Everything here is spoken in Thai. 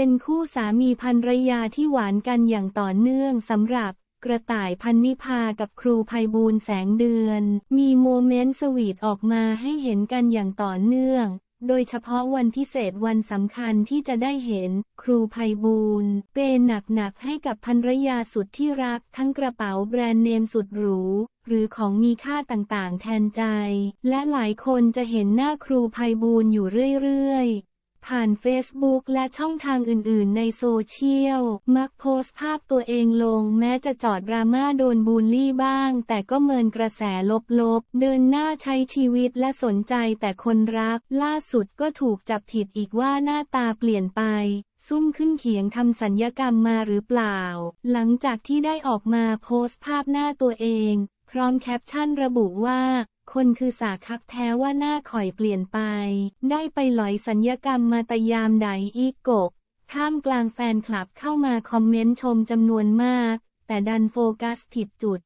เป็นคู่สามีภรรยาที่หวานกันอย่างต่อเนื่องสำหรับกระต่ายพันนิพากับครูภัยบูลแสงเดือน มีโมเมนต์สวีทออกมาให้เห็นกันอย่างต่อเนื่อง โดยเฉพาะวันพิเศษวันสำคัญที่จะได้เห็น ครูภัยบูลเปย์หนักๆให้กับภรรยาสุดที่รัก ทั้งกระเป๋าแบรนด์เนมสุดหรู หรือของมีค่าต่างๆ แทนใจ และหลายคนจะเห็นหน้าครูภัยบูลอยู่เรื่อยๆ ผ่าน Facebook และช่องทางอื่นๆ ในโซเชียล มักโพสต์ภาพตัวเองลง แม้จะจอดดราม่าโดนบูลลี่บ้าง แต่ก็เมินกระแสลบๆ เดินหน้าใช้ชีวิตและสนใจแต่คนรัก ล่าสุดก็ถูกจับผิดอีกว่าหน้าตาเปลี่ยนไปซุ่มขึ้นเขียงทำสัญญกรรมมาหรือเปล่า หลังจากที่ได้ออกมาโพสต์ภาพหน้าตัวเอง พร้อมแคปชั่นระบุว่า คนคือสาคักแท้ว่าหน้าข่อยเปลี่ยนไป ได้ไปหลอยสัญญกรรมมาตยามใดอีกกกท่ามกลางแฟนคลับเข้ามาคอมเมนต์ชมจำนวนมาก แต่ดันโฟกัสผิดจุด